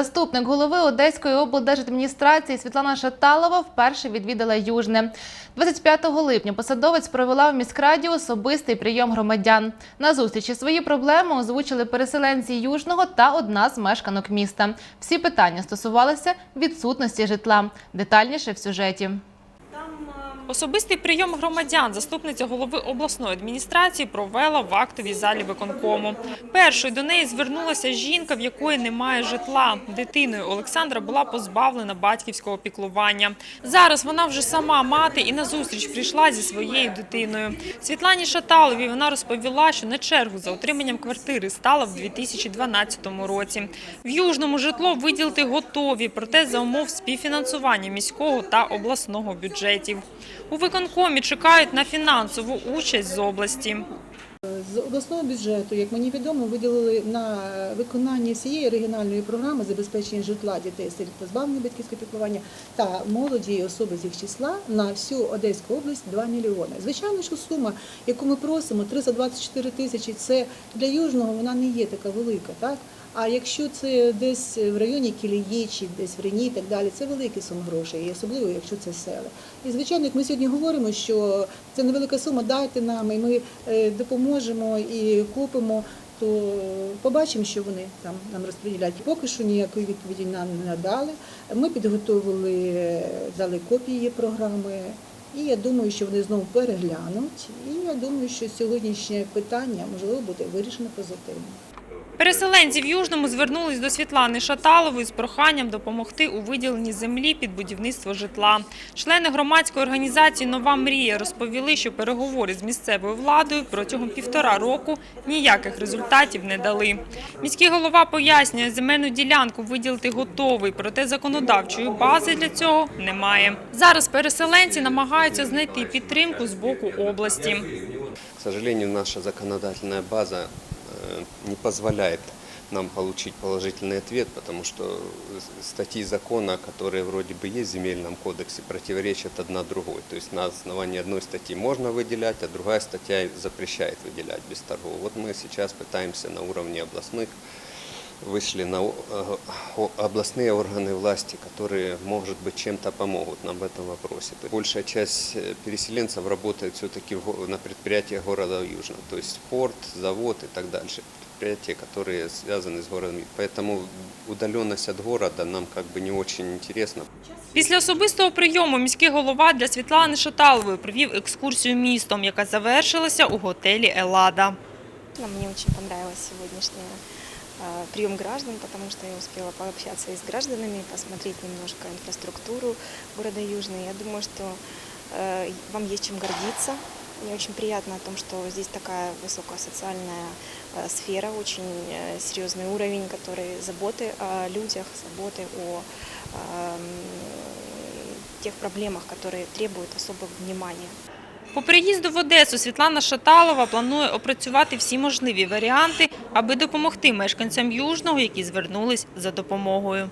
Заступник голови Одеської облдержадміністрації Світлана Шаталова вперше відвідала Южне. 25 липня посадовець провела в міськраді особистий прийом громадян. На зустрічі свої проблеми озвучили переселенці Южного та одна з мешканок міста. Всі питання стосувалися відсутності житла. Детальніше в сюжеті. Особистий прийом громадян заступниця голови обласної адміністрації провела в актовій залі виконкому. Першою до неї звернулася жінка, в якої немає житла. Дитиною Олександра була позбавлена батьківського піклування. Зараз вона вже сама мати і на зустріч прийшла зі своєю дитиною. Світлані Шаталовій вона розповіла, що на чергу за отриманням квартири стала в 2012 році. В Южному житло виділити готові, проте за умов співфінансування міського та обласного бюджетів. У виконкомі чекають на фінансову участь з області. З обласного бюджету, як мені відомо, виділили на виконання всієї регіональної програми забезпечення житла дітей сиріт позбавлення батьківського піклування та молоді і особи з їх числа на всю Одеську область 2 мільйони. Звичайно, що сума, яку ми просимо, 324 тисячі, це для Южного вона не є така велика, так? А якщо це десь в районі Кілії чи десь в Рені і так далі, це великі суми грошей, особливо якщо це села. І звичайно, як ми сьогодні говоримо, що це невелика сума, дайте нам, і ми е, допоможемо і купимо, то побачимо, що вони там нам розподіляють. Поки що ніякої відповіді нам не надали. Ми підготовили, е, дали копії програми. І я думаю, що вони знову переглянуть. І я думаю, що сьогоднішнє питання можливо буде вирішено позитивно. Переселенці в Южному звернулись до Світлани Шаталової з проханням допомогти у виділенні землі під будівництво житла. Члени громадської організації Нова мрія розповіли, що переговори з місцевою владою протягом півтора року ніяких результатів не дали. Міський голова пояснює, земельну ділянку виділити готовий, проте законодавчої бази для цього немає. Зараз переселенці намагаються знайти підтримку з боку області. К сожалению, наша законодательная база не позволяет нам получить положительный ответ, потому что статьи закона, которые вроде бы есть в земельном кодексе, противоречат одна другой. То есть на основании одной статьи можно выделять, а другая статья запрещает выделять без торгов. Вот мы сейчас пытаемся на уровне областных вышли на о- о- областные органы власти, которые, может быть, чем-то помогут нам в этом вопросе. Большая часть э, переселенцев работает все-таки на предприятиях города Южного, то есть порт, завод и так дальше, предприятия, которые связаны с городом. Поэтому удаленность от города нам как бы не очень интересна. Після особистого прийому міський голова для Світлани Шаталової провів екскурсію містом, яка завершилася у готелі «Елада». Ну, Мне очень понравилось сегодняшний э, прием граждан, потому что я успела пообщаться и с гражданами, посмотреть немножко инфраструктуру города Южный. Я думаю, что э, вам есть чем гордиться. Мне очень приятно о том, что здесь такая высокая социальная э, сфера, очень э, серьезный уровень, который заботы о людях, заботы о эм, тех проблемах, которые требуют особого внимания. По приїзду в Одесу Світлана Шаталова планує опрацювати всі можливі варіанти, аби допомогти мешканцям Южного, які звернулись за допомогою.